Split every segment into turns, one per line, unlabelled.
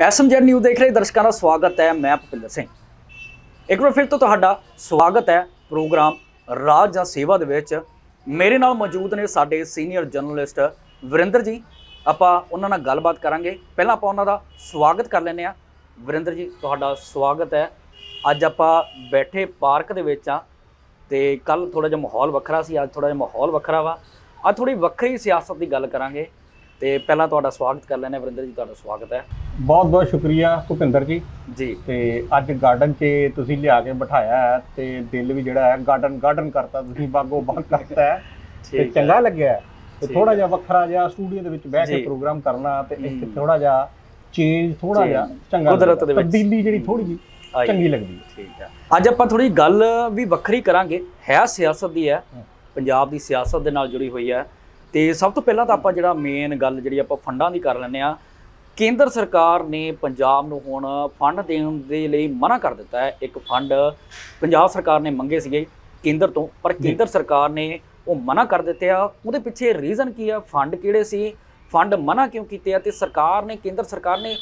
SMZ news ਦੇਖ ਰਹੇ ਦਰਸ਼ਕਾਂ ਦਾ ਸਵਾਗਤ ਹੈ, ਮੈਂ ਭੁਪਿੰਦਰ ਸਿੰਘ। ਇੱਕ ਵਾਰ ਫਿਰ ਤੋਂ ਤੁਹਾਡਾ ਸਵਾਗਤ ਹੈ ਪ੍ਰੋਗਰਾਮ ਰਾਜ ਜਾਂ ਸੇਵਾ ਦੇ ਵਿੱਚ। ਮੇਰੇ ਨਾਲ ਮੌਜੂਦ ਨੇ ਸਾਡੇ ਸੀਨੀਅਰ ਜਰਨਲਿਸਟ ਵਰਿੰਦਰ ਜੀ। ਆਪਾਂ ਉਹਨਾਂ ਨਾਲ ਗੱਲਬਾਤ ਕਰਾਂਗੇ। ਪਹਿਲਾਂ ਆਪਾਂ ਉਹਨਾਂ ਦਾ ਸਵਾਗਤ ਕਰ ਲੈਂਦੇ ਆ ਵਰਿੰਦਰ ਜੀ, ਤੁਹਾਡਾ ਸਵਾਗਤ ਹੈ। ਅੱਜ ਆਪਾਂ ਬੈਠੇ ਪਾਰਕ ਦੇ ਵਿੱਚ ਆ ਤੇ ਕੱਲ ਥੋੜਾ ਜਿਹਾ ਮਾਹੌਲ ਵੱਖਰਾ ਸੀ, ਅੱਜ ਥੋੜਾ ਜਿਹਾ ਮਾਹੌਲ ਵੱਖਰਾ ਵਾ। ਅੱਜ ਥੋੜੀ ਵੱਖਰੀ ਸਿਆਸਤ ਦੀ ਗੱਲ ਕਰਾਂਗੇ। ਤੇ ਪਹਿਲਾਂ ਤੁਹਾਡਾ ਸਵਾਗਤ ਕਰ ਹਾਂ ਵਰਿੰਦਰ ਜੀ ਤੁਹਾਡਾ ਸਵਾਗਤ ਹੈ
ਬਹੁਤ ਬਹੁਤ ਸ਼ੁਕਰੀਆ ਭੁਪਿੰਦਰ ਜੀ
ਜੀ
ਤੇ ਅੱਜ ਗਾਰਡਨ 'ਚ ਤੁਸੀਂ ਲਿਆ ਕੇ ਬਿਠਾਇਆ ਹੈ ਤੇ ਦਿਲ ਵੀ ਜਿਹੜਾ ਹੈ ਗਾਰਡਨ ਗਾਰਡਨ ਕਰਤਾ ਤੁਸੀਂ ਬਾਗੋ ਬਾਗ ਕਰਤਾ ਹੈ ਤੇ। ਚੰਗਾ ਲੱਗਿਆ। ਤੇ ਥੋੜਾ। ਜਿਹਾ ਵੱਖਰਾ ਜਿਹਾ ਸਟੂਡੀਓ ਦੇ ਵਿੱਚ ਬਹਿ ਕੇ। ਪ੍ਰੋਗਰਾਮ ਕਰਨਾ ਤੇ ਇੱਕ। ਥੋੜਾ ਜਿਹਾ ਚੇਂਜ ਥੋੜਾ ਜਿਹਾ ਚੰਗਾ
ਕੁਦਰਤ। ਦੇ ਵਿੱਚ।
ਤਬਦੀਲੀ ਜਿਹੜੀ ਥੋੜੀ ਜੀ। ਚੰਗੀ ਲੱਗਦੀ ਹੈ
ਠੀਕ ਹੈ ਅੱਜ ਆਪਾਂ ਥੋੜੀ ਗੱਲ ਵੀ ਵੱਖਰੀ ਕਰਾਂਗੇ ਹੈ ਸਿਆਸਤ ਦੀ ਹੈ। ਪੰਜਾਬ ਦੀ ਸਿਆਸਤ ਦੇ ਨਾਲ ਜੁੜੀ ਹੋਈ ਹੈ ਤੇ ਸਭ ਤੋਂ ਪਹਿਲਾਂ ਤਾਂ ਆਪਾਂ ਜਿਹੜਾ ਮੇਨ ਗੱਲ ਜਿਹੜੀ ਆਪਾਂ ਫੰਡਾਂ ਦੀ ਕਰ ਲੈਂਦੇ ਆ ਕੇਂਦਰ ਸਰਕਾਰ ਨੇ ਪੰਜਾਬ ਨੂੰ ਹੁਣ ਫੰਡ ਦੇਣ ਦੇ ਲਈ ਮਨਾ ਕਰ ਦਿੱਤਾ ਹੈ। ਇੱਕ ਫੰਡ ਪੰਜਾਬ ਸਰਕਾਰ ਨੇ ਮੰਗੇ ਸੀਗੇ ਕੇਂਦਰ ਤੋਂ ਪਰ। ਕੇਂਦਰ ਸਰਕਾਰ ਨੇ ਉਹ ਮਨਾ ਕਰ ਦਿੱਤੇ ਆ। ਉਹਦੇ ਪਿੱਛੇ ਰੀਜ਼ਨ ਕੀ ਆ? ਫੰਡ ਕਿਹੜੇ ਸੀ? ਫੰਡ ਮਨਾ ਕਿਉਂ ਕੀਤੇ ਆ? ਤੇ ਸਰਕਾਰ ਨੇ ਕੇਂਦਰ ਸਰਕਾਰ ਨੇ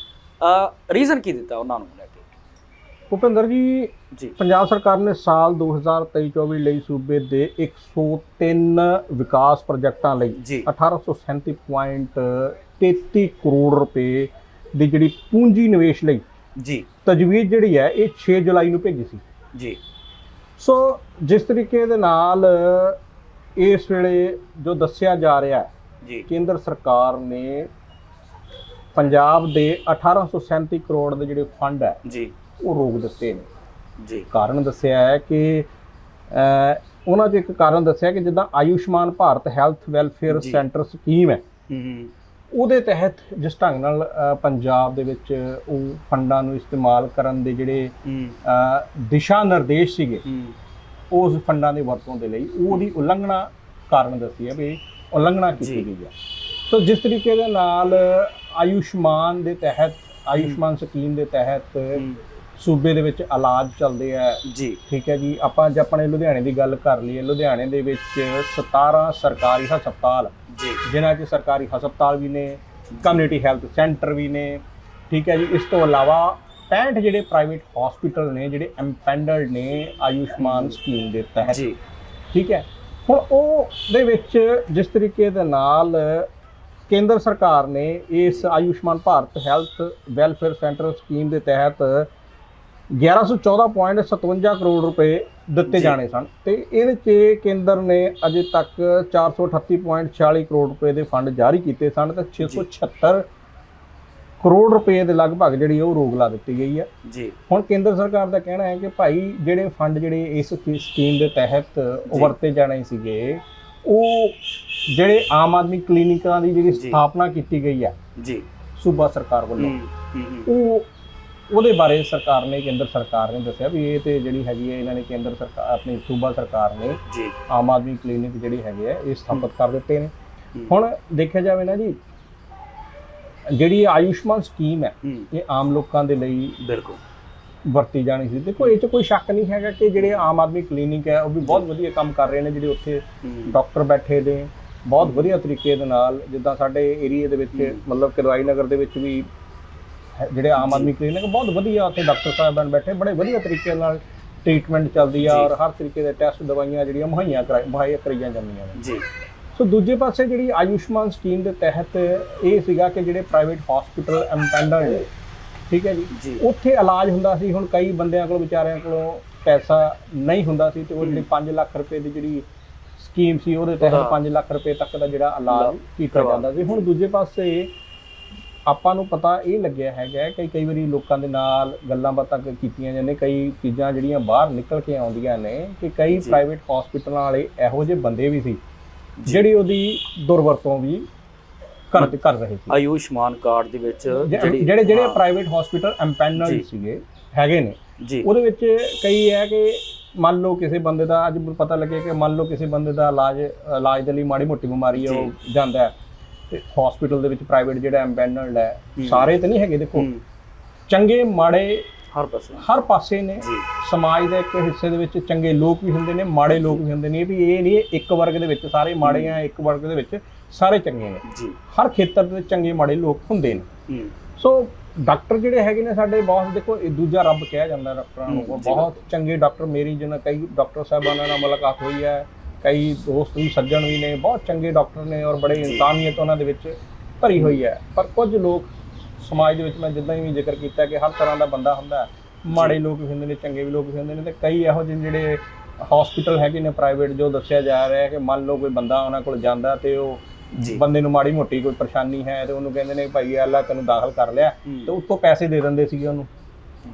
ਰੀਜ਼ਨ ਕੀ ਦਿੱਤਾ ਉਹਨਾਂ ਨੂੰ ਲੈ ਕੇ?
ਭੁਪਿੰਦਰ ਜੀ
ਜੀ।
ਪੰਜਾਬ ਸਰਕਾਰ ਨੇ ਸਾਲ 2023-24 ਲਈ ਸੂਬੇ ਦੇ 103 ਵਿਕਾਸ ਪ੍ਰੋਜੈਕਟਾਂ ਲਈ
ਜੀ।
1837.33 ਕਰੋੜ ਰੁਪਏ ਦੀ ਜਿਹੜੀ ਪੂੰਜੀ ਨਿਵੇਸ਼ ਲਈ
ਜੀ।
ਤਜਵੀਜ਼ ਜਿਹੜੀ ਹੈ ਇਹ 6 ਜੁਲਾਈ ਨੂੰ ਭੇਜੀ ਸੀ।
ਜੀ।
ਸੋ ਜਿਸ ਤਰੀਕੇ ਦੇ ਨਾਲ ਇਸ ਵੇਲੇ ਜੋ ਦੱਸਿਆ ਜਾ ਰਿਹਾ ਹੈ
ਜੀ।
ਕੇਂਦਰ ਸਰਕਾਰ ਨੇ ਪੰਜਾਬ ਦੇ 1837 ਕਰੋੜ ਦੇ ਜਿਹੜੇ ਫੰਡ ਹੈ
ਜੀ।
ਉਹ ਰੋਕ ਦਿੱਤੇ ਨੇ।
ਜੀ।
ਕਾਰਨ ਦੱਸਿਆ ਹੈ ਕਿ ਉਹਨਾਂ 'ਚ ਇੱਕ ਕਾਰਨ ਦੱਸਿਆ ਕਿ ਜਿੱਦਾਂ Ayushman Bharat health welfare. Centre scheme ਹੈ। ਉਹਦੇ ਤਹਿਤ ਜਿਸ ਢੰਗ ਨਾਲ ਪੰਜਾਬ ਦੇ ਵਿੱਚ ਉਹ ਫੰਡਾਂ ਨੂੰ ਇਸਤੇਮਾਲ ਕਰਨ ਦੇ ਜਿਹੜੇ ਦਿਸ਼ਾ ਨਿਰਦੇਸ਼ ਸੀਗੇ ਉਸ ਫੰਡਾਂ ਦੀ ਵਰਤੋਂ ਦੇ ਲਈ ਉਹਦੀ ਉਲੰਘਣਾ ਕਾਰਨ ਦੱਸੀ ਹੈ ਵੀ ਉਲੰਘਣਾ। ਕੀਤੀ ਗਈ ਹੈ। ਸੋ ਜਿਸ ਤਰੀਕੇ ਦੇ ਨਾਲ ਆਯੁਸ਼ਮਾਨ ਦੇ ਤਹਿਤ ਆਯੁਸ਼ਮਾਨ ਸਕੀਮ ਦੇ ਤਹਿਤ ਸੂਬੇ ਦੇ ਵਿੱਚ ਇਲਾਜ ਚੱਲਦੇ ਆ।
ਜੀ।
ਠੀਕ ਹੈ ਜੀ। ਆਪਾਂ ਜੇ ਆਪਣੇ ਲੁਧਿਆਣੇ ਦੀ ਗੱਲ ਕਰ ਲਈਏ ਲੁਧਿਆਣੇ ਦੇ ਵਿੱਚ 17 ਸਰਕਾਰੀ ਹਸਪਤਾਲ
ਜੀ।
ਜਿਨ੍ਹਾਂ 'ਚ ਸਰਕਾਰੀ ਹਸਪਤਾਲ ਵੀ ਨੇ ਕਮਿਊਨਿਟੀ ਹੈਲਥ ਸੈਂਟਰ ਵੀ ਨੇ। ਠੀਕ ਹੈ ਜੀ। ਇਸ ਤੋਂ ਇਲਾਵਾ 65 ਜਿਹੜੇ ਪ੍ਰਾਈਵੇਟ ਹਸਪੀਟਲ ਨੇ ਜਿਹੜੇ ਐਮਪੈਂਡਲਡ ਨੇ ਆਯੁਸ਼ਮਾਨ ਸਕੀਮ ਦੇ ਤਹਿਤ।
ਜੀ।
ਠੀਕ ਹੈ। ਹੁਣ ਉਹ ਦੇ ਵਿੱਚ ਜਿਸ ਤਰੀਕੇ ਦੇ ਨਾਲ ਕੇਂਦਰ ਸਰਕਾਰ ਨੇ ਇਸ Ayushman Bharat health welfare centre scheme ਦੇ ਤਹਿਤ 1114.57 ਕਰੋੜ ਰੁਪਏ ਦਿੱਤੇ। ਜਾਣੇ ਸਨ ਤੇ ਇਹਦੇ 'ਚ ਕੇਂਦਰ ਨੇ ਅਜੇ ਤੱਕ 438.46 ਕਰੋੜ ਰੁਪਏ ਦੇ ਫੰਡ ਜਾਰੀ ਕੀਤੇ ਸਨ ਤੇ 676 ਕਰੋੜ ਰੁਪਏ ਦੇ ਲਗਭਗ ਜਿਹੜੀ ਉਹ ਰੋਕ ਲਾ ਦਿੱਤੀ ਗਈ ਹੈ
ਜੀ
ਹੁਣ ਕੇਂਦਰ ਸਰਕਾਰ ਦਾ ਕਹਿਣਾ ਹੈ ਕਿ ਭਾਈ ਜਿਹੜੇ ਫੰਡ ਜਿਹੜੇ ਇਸ ਸਕੀ- ਸਕੀਮ ਦੇ ਤਹਿਤ। ਵਰਤੇ ਜਾਣੇ ਸੀਗੇ ਉਹ ਜਿਹੜੇ ਆਮ ਆਦਮੀ ਕਲੀਨਿਕਾਂ ਦੀ ਜਿਹੜੀ। ਸਥਾਪਨਾ ਕੀਤੀ ਗਈ ਹੈ
ਜੀ
ਸੂਬਾ ਸਰਕਾਰ ਵੱਲੋਂ ਉਹ ਉਹਦੇ ਬਾਰੇ ਸਰਕਾਰ ਨੇ ਕੇਂਦਰ ਸਰਕਾਰ ਨੇ ਦੱਸਿਆ ਵੀ ਇਹ ਤੇ ਜਿਹੜੀ ਹੈਗੀ ਹੈ ਇਹਨਾਂ ਨੇ ਕੇਂਦਰ ਸਰਕਾਰ ਆਪਣੀ ਸੂਬਾ ਸਰਕਾਰ ਨੇ
ਜੀ।
ਆਮ ਆਦਮੀ ਕਲੀਨਿਕ ਜਿਹੜੇ ਹੈਗੇ ਆ ਇਹ ਸਥਾਪਿਤ ਕਰ ਦਿੱਤੇ ਨੇ।
ਹੂੰ,
ਹੁਣ ਦੇਖਿਆ ਜਾਵੇ ਨਾ ਜੀ ਜਿਹੜੀ ਆਯੁਸ਼ਮਾਨ ਸਕੀਮ ਹੈ
ਹੂੰ।
ਇਹ ਆਮ ਲੋਕਾਂ ਦੇ ਲਈ
ਬਿਲਕੁਲ।
ਵਰਤੀ ਜਾਣੀ ਸੀ। ਦੇਖੋ ਇਹ 'ਚ ਕੋਈ ਸ਼ੱਕ ਨਹੀਂ ਹੈਗਾ ਕਿ ਜਿਹੜੇ ਆਮ ਆਦਮੀ ਕਲੀਨਿਕ ਹੈ ਉਹ ਵੀ ਬਹੁਤ ਵਧੀਆ ਕੰਮ ਕਰ ਰਹੇ ਨੇ ਜਿਹੜੇ ਉੱਥੇ
ਹੂੰ,
ਡਾਕਟਰ ਬੈਠੇ ਨੇ ਬਹੁਤ ਵਧੀਆ ਤਰੀਕੇ ਦੇ ਨਾਲ ਜਿੱਦਾਂ ਸਾਡੇ ਏਰੀਆ ਦੇ ਵਿੱਚ
ਹੂੰ।
ਮਤਲਬ ਕਿਰਵਾਈ ਨਗਰ ਦੇ ਵਿੱਚ ਵੀ ਹੈ- ਜਿਹੜੇ ਆਮ। ਆਦਮੀ ਕਲੀਨਿਕ ਬਹੁਤ ਵਧੀਆ ਉੱਥੇ ਡਾਕਟਰ ਸਾਹਿਬਾਨ ਬੈਠੇ ਬੜੇ ਵਧੀਆ ਤਰੀਕੇ ਨਾਲ ਟ੍ਰੀਟਮੈਂਟ ਚੱਲਦੀ ਆ। ਔਰ ਹਰ ਤਰੀਕੇ ਦੇ ਟੈਸਟ ਦਵਾਈਆਂ ਜਿਹੜੀਆਂ ਮੁਹੱਈਆ ਮੁਹੱਈਆ ਕਰਾਈਆਂ ਜਾਂਦੀਆਂ ਨੇ।
ਜੀ।
ਸੋ ਦੂਜੇ ਪਾਸੇ ਜਿਹੜੀ ਆਯੁਸ਼ਮਾਨ ਸਕੀਮ ਦੇ ਤਹਿਤ ਇਹ ਸੀਗਾ ਕਿ ਜਿਹੜੇ ਪ੍ਰਾਈਵੇਟ ਹਸਪੀਟਲ ਐਮਪੈਂਡਰ ਨੇ ਠੀਕ ਹੈ ਜੀ? ਉੱਥੇ ਇਲਾਜ ਹੁੰਦਾ ਸੀ ਹੁਣ ਕਈ ਬੰਦਿਆਂ ਕੋਲ ਵਿਚਾਰਿਆਂ ਕੋਲੋਂ ਪੈਸਾ ਨਹੀਂ ਹੁੰਦਾ ਸੀ ਤੇ ਉਹ ਜਿਹੜੀ 5 ਲੱਖ ਰੁਪਏ ਦੀ ਜਿਹੜੀ ਸਕੀਮ ਸੀ ਉਹਦੇ ਤਹਿਤ
ਉਹਦਾ
5 ਲੱਖ ਰੁਪਏ ਤੱਕ ਦਾ ਜਿਹੜਾ ਇਲਾਜ ਕੀਤਾ ਜਾਂਦਾ ਸੀ। ਹੁਣ ਦੂਜੇ ਪਾਸੇ ਆਪਾਂ ਨੂੰ ਪਤਾ ਇਹ ਲੱਗਿਆ ਹੈਗਾ ਕਿ ਕਈ ਵਾਰੀ ਲੋਕਾਂ ਦੇ ਨਾਲ ਗੱਲਾਂ ਬਾਤਾਂ ਕੀਤੀਆਂ ਜਾਂਦੀਆਂ ਕਈ ਚੀਜ਼ਾਂ ਜਿਹੜੀਆਂ ਬਾਹਰ ਨਿਕਲ ਕੇ ਆਉਂਦੀਆਂ ਨੇ ਕਿ ਕਈ। ਪ੍ਰਾਈਵੇਟ ਹਸਪੀਟਲਾਂ ਵਾਲੇ ਇਹੋ ਜਿਹੇ ਬੰਦੇ ਵੀ ਸੀ। ਜਿਹੜੀ ਉਹਦੀ ਦੁਰਵਰਤੋਂ ਵੀ ਕਰ ਕਰ ਰਹੇ ਸੀ
ਆਯੁਸ਼ਮਾਨ ਕਾਰਡ ਦੇ ਵਿੱਚ
ਜਿਹੜੇ ਜਿਹੜੇ ਪ੍ਰਾਈਵੇਟ ਹਸਪੀਟਲ। ਐਮਪੈਨਲ ਸੀਗੇ ਹੈਗੇ ਨੇ
ਜੀ
ਉਹਦੇ ਵਿੱਚ ਕਈ ਹੈ ਕਿ ਮੰਨ ਲਓ ਕਿਸੇ ਬੰਦੇ ਦਾ ਅੱਜ ਪਤਾ ਲੱਗੇ ਕਿ ਮੰਨ ਲਓ ਕਿਸੇ ਬੰਦੇ ਦਾ ਇਲਾਜ ਇਲਾਜ ਦੇ ਲਈ ਮਾੜੀ ਮੋਟੀ ਬਿਮਾਰੀ ਹੈ ਉਹ ਜਾਂਦਾ ਹੈ ਤੇ ਹਸਪੀਟਲ ਦੇ ਵਿੱਚ ਪ੍ਰਾਈਵੇਟ ਜਿਹੜਾ ਐਮਪੈਨਲਡ ਹੈ। ਸਾਰੇ ਤਾਂ ਨਹੀਂ ਹੈਗੇ ਦੇਖੋ। ਚੰਗੇ ਮਾੜੇ
ਹਰ ਪਾਸੇ।
ਹਰ ਪਾਸੇ ਨੇ। ਸਮਾਜ ਦੇ ਇੱਕ ਹਿੱਸੇ ਦੇ ਵਿੱਚ ਚੰਗੇ ਲੋਕ ਵੀ ਹੁੰਦੇ ਨੇ ਮਾੜੇ ਲੋਕ ਵੀ ਹੁੰਦੇ ਨੇ। ਵੀ ਇਹ ਨਹੀਂ ਇੱਕ ਵਰਗ ਦੇ ਵਿੱਚ ਸਾਰੇ ਮਾੜੇ ਆ ਇੱਕ ਵਰਗ ਦੇ ਵਿੱਚ ਸਾਰੇ ਚੰਗੇ ਨੇ।
ਜੀ।
ਹਰ ਖੇਤਰ ਦੇ ਚੰਗੇ ਮਾੜੇ ਲੋਕ ਹੁੰਦੇ ਨੇ। ਸੋ ਡਾਕਟਰ ਜਿਹੜੇ ਹੈਗੇ ਨੇ ਸਾਡੇ ਬਹੁਤ ਦੇਖੋ ਇਹ ਦੂਜਾ ਰੱਬ ਕਿਹਾ ਜਾਂਦਾ ਡਾਕਟਰਾਂ ਨੂੰ। ਬਹੁਤ ਚੰਗੇ ਡਾਕਟਰ ਮੇਰੀ ਜਿਹਨਾਂ ਕਈ ਡਾਕਟਰ ਸਾਹਿਬਾਨਾਂ ਨਾਲ ਮੁਲਾਕਾਤ ਹੋਈ ਹੈ। ਕਈ ਦੋਸਤ ਵੀ ਸੱਜਣ ਵੀ ਨੇ ਬਹੁਤ ਚੰਗੇ ਡਾਕਟਰ ਨੇ ਔਰ ਬੜੇ। ਇਨਸਾਨੀਅਤ ਉਹਨਾਂ ਦੇ ਵਿੱਚ ਭਰੀ ਹੋਈ ਹੈ ਪਰ ਕੁਝ ਲੋਕ ਸਮਾਜ ਦੇ ਵਿੱਚ ਮੈਂ ਜਿੱਦਾਂ ਹੀ ਵੀ ਜ਼ਿਕਰ ਕੀਤਾ ਕਿ ਹਰ ਤਰ੍ਹਾਂ ਦਾ ਬੰਦਾ ਹੁੰਦਾ। ਮਾੜੇ ਲੋਕ ਵੀ ਹੁੰਦੇ ਨੇ ਚੰਗੇ ਵੀ ਲੋਕ ਵੀ ਹੁੰਦੇ ਨੇ ਤੇ ਕਈ ਇਹੋ ਜਿਹੇ ਜਿਹੜੇ ਹਸਪੀਟਲ ਹੈਗੇ ਨੇ ਪ੍ਰਾਈਵੇਟ ਜੋ ਦੱਸਿਆ ਜਾ ਰਿਹਾ ਹੈ ਕਿ ਮੰਨ ਲਓ ਕੋਈ ਬੰਦਾ ਉਹਨਾਂ ਕੋਲ ਜਾਂਦਾ ਤੇ ਉਹ ਬੰਦੇ ਨੂੰ ਮਾੜੀ ਮੋਟੀ ਕੋਈ ਪਰੇਸ਼ਾਨੀ ਹੈ ਤੇ ਉਹਨੂੰ ਕਹਿੰਦੇ ਨੇ ਭਾਈ ਅੱਲਾ ਤੈਨੂੰ ਦਾਖਲ ਕਰ ਲਿਆ। ਤੇ ਉੱਤੋਂ ਪੈਸੇ ਦੇ ਦਿੰਦੇ ਸੀਗੇ ਉਹਨੂੰ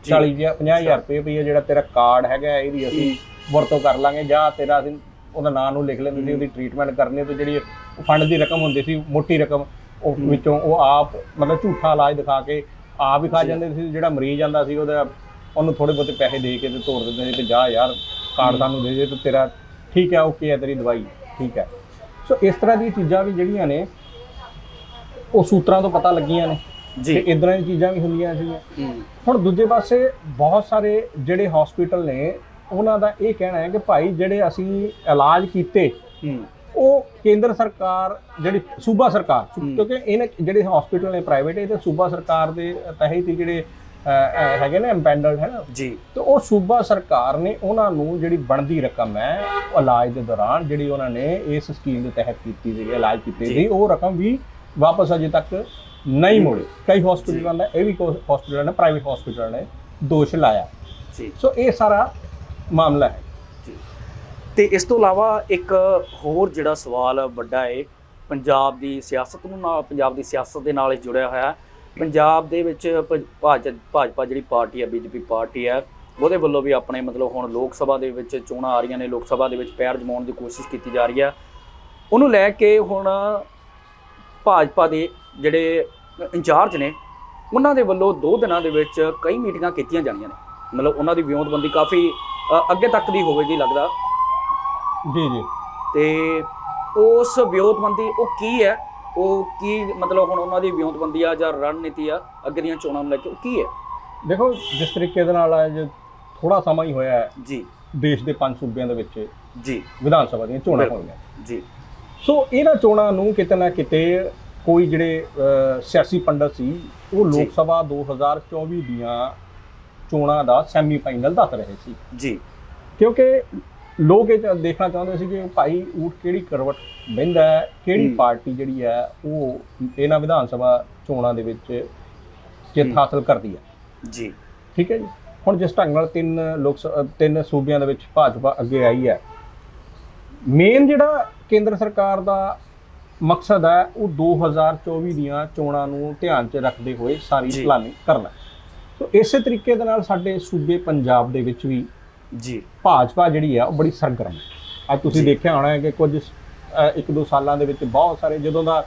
ਜੀ।
40 ਜਾਂ 50000 ਰੁਪਏ ਇਹ ਜਿਹੜਾ ਤੇਰਾ ਕਾਰਡ ਹੈਗਾ ਇਹਦੀ ਅਸੀਂ ਵਰਤੋਂ ਕਰ ਲਾਂਗੇ ਜਾਂ ਤੇਰਾ ਅਸੀਂ ਉਹਦਾ ਨਾਂ ਨੂੰ ਲਿਖ ਲੈਂਦੇ ਸੀ ਉਹਦੀ ਟ੍ਰੀਟਮੈਂਟ ਕਰਨੀ ਤੇ ਜਿਹੜੀ ਫੰਡ ਦੀ ਰਕਮ ਹੁੰਦੀ ਸੀ ਮੋਟੀ ਰਕਮ ਉਹ ਵਿੱਚੋਂ ਉਹ ਆਪ ਮਤਲਬ ਝੂਠਾ ਇਲਾਜ ਦਿਖਾ ਕੇ ਆਪ ਹੀ ਖਾ ਜਾਂਦੇ ਸੀ ਜਿਹੜਾ ਮਰੀਜ਼ ਆਂਦਾ ਸੀ ਉਹਦਾ ਉਹਨੂੰ ਥੋੜੇ ਬਹੁਤੇ ਪੈਸੇ ਦੇ ਕੇ ਤੇ ਤੋੜ ਦਿੰਦੇ ਸੀ ਕਿ ਜਾ ਯਾਰ ਕਾਰਡ ਸਾਨੂੰ ਦੇ ਦੇ ਤੇ ਤੇਰਾ ਠੀਕ ਹੈ ਓਕੇ ਹੈ ਤੇਰੀ ਦਵਾਈ ਠੀਕ ਹੈ। ਸੋ ਇਸ ਤਰ੍ਹਾਂ ਦੀਆਂ ਚੀਜ਼ਾਂ ਵੀ ਜਿਹੜੀਆਂ ਨੇ ਉਹ ਸੂਤਰਾਂ ਤੋਂ ਪਤਾ ਲੱਗੀਆਂ ਨੇ ਤੇ
ਜੀ
ਇਦਾਂ ਦੀਆਂ ਚੀਜ਼ਾਂ ਵੀ ਹੁੰਦੀਆਂ
ਹੂੰ।
ਹੁਣ ਦੂਜੇ ਪਾਸੇ ਬਹੁਤ ਸਾਰੇ ਜਿਹੜੇ ਹਸਪੀਟਲ ਨੇ ਉਹਨਾਂ ਦਾ ਇਹ ਕਹਿਣਾ ਹੈ ਕਿ ਭਾਈ ਜਿਹੜੇ ਅਸੀਂ ਇਲਾਜ ਕੀਤੇ ਉਹ ਕੇਂਦਰ ਸਰਕਾਰ ਜਿਹੜੀ ਸੂਬਾ ਸਰਕਾਰ। ਕਿਉਂਕਿ ਇਹਨਾਂ ਜਿਹੜੇ ਹਸਪੀਟਲ ਨੇ ਪ੍ਰਾਈਵੇਟ ਇਹ ਤੇ ਸੂਬਾ ਸਰਕਾਰ ਦੇ ਤਹਿਤ ਹੀ ਜਿਹੜੇ ਹੈਗੇ ਨੇ ਐਮਪੈਂਡਲ ਹੈ ਨਾ?
ਜੀ।
ਤੇ ਉਹ ਸੂਬਾ ਸਰਕਾਰ ਨੇ ਉਹਨਾਂ ਨੂੰ ਜਿਹੜੀ ਬਣਦੀ ਰਕਮ ਹੈ ਉਹ ਇਲਾਜ ਦੇ ਦੌਰਾਨ ਜਿਹੜੀ ਉਹਨਾਂ ਨੇ ਇਸ ਸਕੀਮ ਦੇ ਤਹਿਤ ਕੀਤੀ ਸੀ ਇਲਾਜ ਕੀਤੇ। ਸੀ ਉਹ ਰਕਮ ਵੀ ਵਾਪਸ ਅਜੇ ਤੱਕ ਨਹੀਂ ਮੋੜੀ। ਕਈ ਹਸਪੀਟਲਾਂ ਦਾ ਇਹ ਵੀ ਹਸਪੀਟਲ ਨੇ ਪ੍ਰਾਈਵੇਟ ਹਸਪੀਟਲ ਨੇ ਦੋਸ਼ ਲਾਇਆ।
ਜੀ।
ਸੋ ਇਹ ਸਾਰਾ ਮਾਮਲਾ ਹੈ।
ਤੇ ਇਸ ਤੋਂ ਇਲਾਵਾ ਇੱਕ ਹੋਰ ਜਿਹੜਾ ਸਵਾਲ ਵੱਡਾ ਹੈ ਪੰਜਾਬ ਦੀ ਸਿਆਸਤ ਨੂੰ ਨਾਲ, ਪੰਜਾਬ ਦੀ ਸਿਆਸਤ ਦੇ ਨਾਲ ਹੀ ਜੁੜਿਆ ਹੋਇਆ। ਹੈ ਪੰਜਾਬ ਦੇ ਵਿੱਚ ਭ- ਭਾਜ- ਭਾਜਪਾ ਜਿਹੜੀ ਪਾਰਟੀ ਹੈ, ਬੀਜੇਪੀ ਪਾਰਟੀ ਹੈ, ਉਹਦੇ ਵੱਲੋਂ ਵੀ ਆਪਣੇ ਮਤਲਬ ਹੁਣ ਲੋਕ ਸਭਾ ਦੇ ਵਿੱਚ ਚੋਣਾਂ ਆ ਰਹੀਆਂ ਨੇ, ਲੋਕ ਸਭਾ ਦੇ ਵਿੱਚ ਪੈਰ ਜਮਾਉਣ ਦੀ ਕੋਸ਼ਿਸ਼ ਕੀਤੀ ਜਾ ਰਹੀ ਹੈ। ਉਹਨੂੰ ਲੈ ਕੇ ਹੁਣ ਭਾਜਪਾ ਦੇ ਜਿਹੜੇ ਇੰਚਾਰਜ ਨੇ, ਉਹਨਾਂ ਦੇ ਵੱਲੋਂ ਦੋ ਦਿਨਾਂ ਦੇ ਵਿੱਚ ਕਈ ਮੀਟਿੰਗਾਂ ਕੀਤੀਆਂ ਜਾਣੀਆਂ ਨੇ। ਮਤਲਬ ਉਹਨਾਂ ਦੀ ਵਿਉਂਤਬੰਦੀ ਕਾਫੀ ਅ, ਅੱਗੇ ਤੱਕ ਦੀ ਹੋਵੇਗੀ ਲੱਗਦਾ।
ਜੀ ਜੀ।
ਤੇ ਉਸ ਵਿਉਂਤਬੰਦੀ ਉਹ ਕੀ ਹੈ? ਉਹ ਕੀ ਮਤਲਬ ਹੁਣ ਉਹਨਾਂ ਦੀ ਵਿਉਂਤਬੰਦੀ ਆ ਜਾਂ ਰਣਨੀਤੀ ਆ ਅੱਗੇ ਦੀਆਂ ਚੋਣਾਂ ਨੂੰ ਲੈ ਕੇ ਉਹ ਕੀ ਹੈ?
ਦੇਖੋ ਜਿਸ ਤਰੀਕੇ ਦੇ ਨਾਲ ਅੱਜ ਥੋੜਾ ਸਮਾਂ ਹੀ ਹੋਇਆ ਹੈ
ਜੀ।
ਦੇਸ਼ ਦੇ ਪੰਜ ਸੂਬਿਆਂ ਦੇ ਵਿੱਚ
ਜੀ।
ਵਿਧਾਨ ਸਭਾ ਦੀਆਂ ਚੋਣਾਂ
ਬਿਲਕੁਲ।
ਹੋਈਆਂ
ਜੀ।
ਸੋ ਇਹਨਾਂ ਚੋਣਾਂ ਨੂੰ ਕਿਤੇ ਨਾ ਕਿਤੇ ਕੋਈ ਜਿਹੜੇ ਸਿਆਸੀ ਪੰਡਤ ਸੀ ਉਹ
ਜੀ।
ਲੋਕ ਸਭਾ 2024 ਦੀਆਂ ਚੋਣਾਂ ਦਾ ਸੈਮੀ ਫਾਈਨਲ ਦੱਸ ਰਹੇ ਸੀ
ਜੀ
ਕਿਉਂਕਿ ਲੋਕ ਇਹ ਦੇਖਣਾ ਚਾਹੁੰਦੇ ਸੀ ਕਿ ਭਾਈ ਊਠ ਕਿਹੜੀ ਕਰਵਟ ਬਹਿੰਦਾ ਹੈ ਕਿਹੜੀ। ਪਾਰਟੀ ਜਿਹੜੀ ਹੈ ਉਹ ਇਹਨਾਂ ਵਿਧਾਨ ਸਭਾ ਚੋਣਾਂ ਦੇ ਵਿੱਚ ਜਿੱਤ। ਹਾਸਲ ਕਰਦੀ ਹੈ
ਜੀ
ਠੀਕ ਹੈ ਜੀ ਹੁਣ ਜਿਸ ਢੰਗ ਨਾਲ ਤਿੰਨ ਲੋਕ ਤਿੰਨ ਸੂਬਿਆਂ ਦੇ ਵਿੱਚ ਭਾਜਪਾ ਅੱਗੇ ਆਈ ਹੈ ਮੇਨ ਜਿਹੜਾ ਕੇਂਦਰ ਸਰਕਾਰ ਦਾ ਮਕਸਦ ਹੈ ਉਹ 2024 ਦੀਆਂ ਚੋਣਾਂ ਨੂੰ ਧਿਆਨ 'ਚ ਰੱਖਦੇ ਹੋਏ ਸਾਰੀ। ਪਲਾਨਿੰਗ ਕਰਨਾ ਸੋ ਇਸੇ ਤਰੀਕੇ ਦੇ ਨਾਲ ਸਾਡੇ ਸੂਬੇ ਪੰਜਾਬ ਦੇ ਵਿੱਚ ਵੀ
ਜੀ
ਭਾਜਪਾ ਜਿਹੜੀ ਆ ਉਹ ਬੜੀ ਸਰਗਰਮ ਹੈ ਅੱਜ ਤੁਸੀਂ। ਦੇਖਿਆ ਹੋਣਾ ਹੈ ਕਿ ਕੁਝ ਇੱਕ ਦੋ ਸਾਲਾਂ ਦੇ ਵਿੱਚ ਬਹੁਤ ਸਾਰੇ ਜਦੋਂ ਦਾ